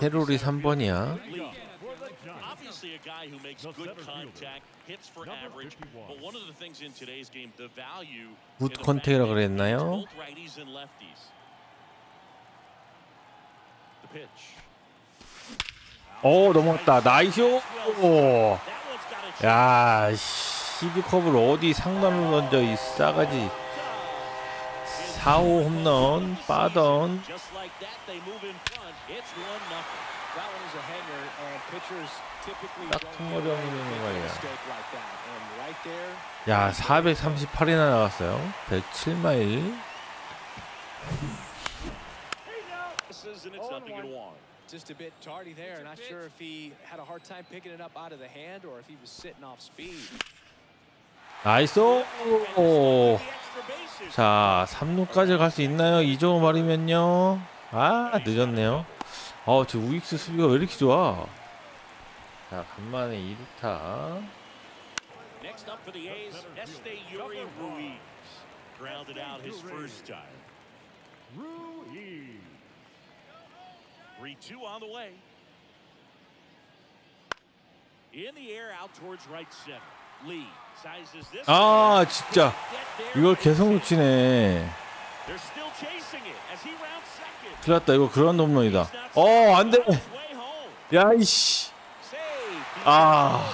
페로리 3번이야. Obviously, a guy who makes good contact, hits for average. But one of the things in today's game, the value. 굿 in the fact 컨택이라 that 그랬나요? it's both righties and lefties. The pitch. 오 넘어갔다. 나이쇼. 야, 12컵을 어디 상단으로 던져 이 싸가지. 4호 홈런 빠던 딱 없는 말이야. And right there, 야 438이나 나갔어요 107마일 Misses, and it's nothing and one. just a bit tardy there. Not sure if he had a hard time picking it up out of the hand or if he was sitting off speed. 나이스 bases. 자 3루까지 갈 수 있나요 이 정도 말이면요 아 늦었네요 어저 우익수 수비가 왜 이렇게 좋아 자 간만에 2루타 Next up for the A's, Este Yuri Ruiz. Grounded out his first time. Ruiz. 3-2 on the way. In the air out towards right center. 아. 진짜. 이걸 계속 놓치네 났다 이거 그런 not 어 안돼. 야 이씨 Save. 아.